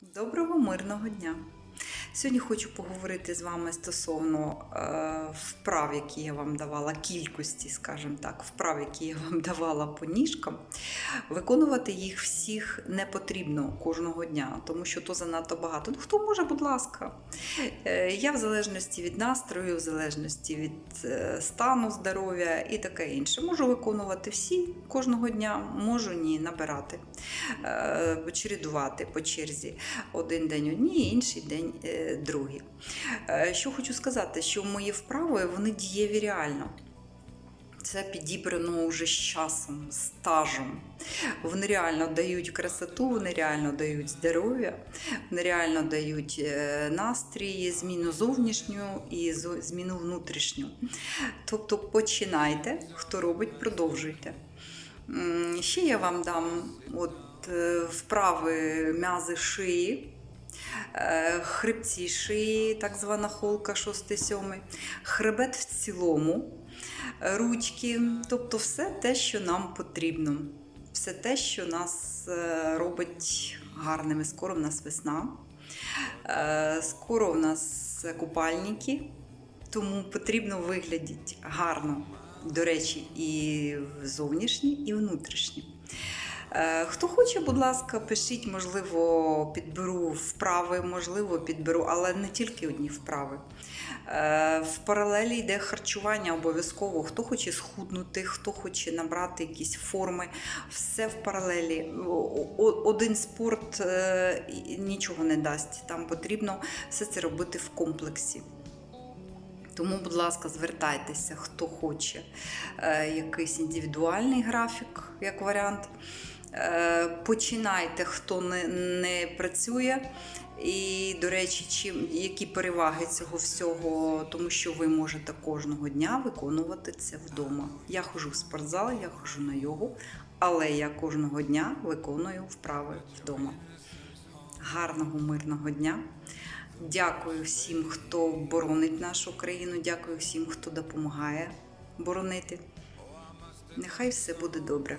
Доброго мирного дня! Сьогодні хочу поговорити з вами стосовно е, вправ, які я вам давала, кількості, скажімо так, вправ, які я вам давала по ніжкам. Виконувати їх всіх не потрібно кожного дня, тому що то занадто багато. Ну, хто може, будь ласка. Е, я в залежності від настрою, в залежності від е, стану здоров'я і таке інше. Можу виконувати всі кожного дня, можу ні, набирати, е, чередувати по черзі. Один день одні, інший день другі. Що хочу сказати, що мої вправи вони дієві реально. Це підібрано вже з часом, стажем. Вони реально дають красоту, вони реально дають здоров'я, вони реально дають е, настрій, зміну зовнішню і зміну внутрішню. Тобто починайте, хто робить, продовжуйте. Ще я вам дам от, е, вправи м'язи шиї. Е, хребці так звана холка 6-7, хребет в цілому, е, ручки, тобто все те, що нам потрібно, все те, що нас е, робить гарними. Скоро в нас весна, скоро в нас купальники, тому потрібно виглядати гарно. До речі, і зовнішні, і внутрішні. Е, Хто хоче, будь ласка, пишіть, можливо, підберу вправи, можливо, підберу, але не тільки одні вправи. Е, В паралелі йде харчування обов'язково. Хто хоче схуднути, хто хоче набрати якісь форми, все в паралелі. Один спорт е, нічого не дасть. Там потрібно все це робити в комплексі. Тому, будь ласка, звертайтеся, хто хоче якийсь індивідуальний графік, як варіант. Е, починайте, хто не, не працює. І, до речі, чим, які переваги цього всього, тому що ви можете кожного дня виконувати це вдома. Я ходжу в спортзал, я ходжу на йогу, але я кожного дня виконую вправи вдома. Гарного мирного дня! Дякую всім, хто боронить нашу країну. Дякую всім, хто допомагає боронити. Нехай все буде добре.